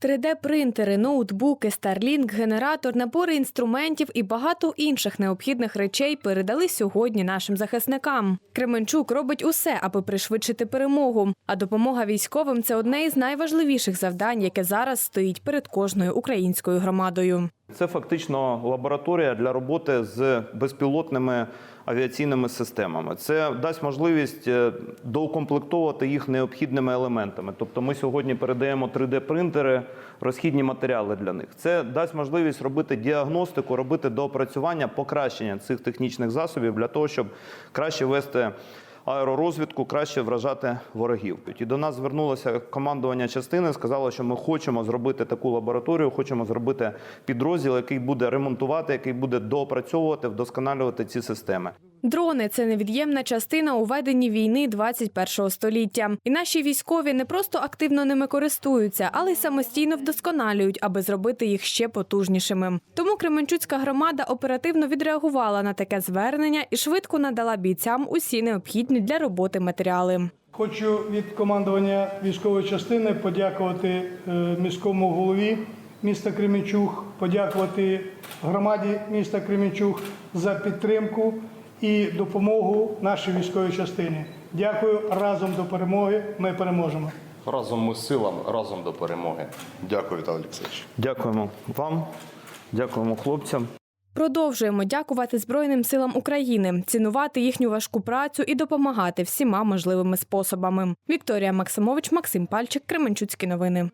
3D-принтери, ноутбуки, Starlink, генератор, набори інструментів і багато інших необхідних речей передали сьогодні нашим захисникам. Кременчук робить усе, аби пришвидшити перемогу. А допомога військовим це одне із найважливіших завдань, яке зараз стоїть перед кожною українською громадою. Це фактично лабораторія для роботи з безпілотними авіаційними системами. Це дасть можливість е, доукомплектовувати їх необхідними елементами. Тобто, ми сьогодні передаємо 3D-принтери, розхідні матеріали для них. Це дасть можливість робити діагностику, робити доопрацювання, покращення цих технічних засобів для того, щоб краще вести аеророзвідку, краще вражати ворогів. І до нас звернулося командування частини, сказало, що ми хочемо зробити таку лабораторію, хочемо зробити підрозділ, який буде ремонтувати, який буде доопрацьовувати, вдосконалювати ці системи. Дрони це невід'ємна частина у веденні війни 21-го століття. І наші військові не просто активно ними користуються, але й самостійно вдосконалюють, аби зробити їх ще потужнішими. Тому Кременчуцька громада оперативно відреагувала на таке звернення і швидко надала бійцям усі необхідні для роботи матеріали. Хочу від командування військової частини подякувати е, міському голові міста Кременчуг, подякувати громаді міста Кременчуг за підтримку і допомогу нашій військовій частині. Дякую разом до перемоги. Ми переможемо. Разом ми силам, разом до перемоги. Дякую, Віталій Олексійович. Дякуємо вам, дякуємо хлопцям. Продовжуємо дякувати Збройним силам України, цінувати їхню важку працю і допомагати всіма можливими способами. Вікторія Максимович, Максим Пальчик, Кременчуцькі новини.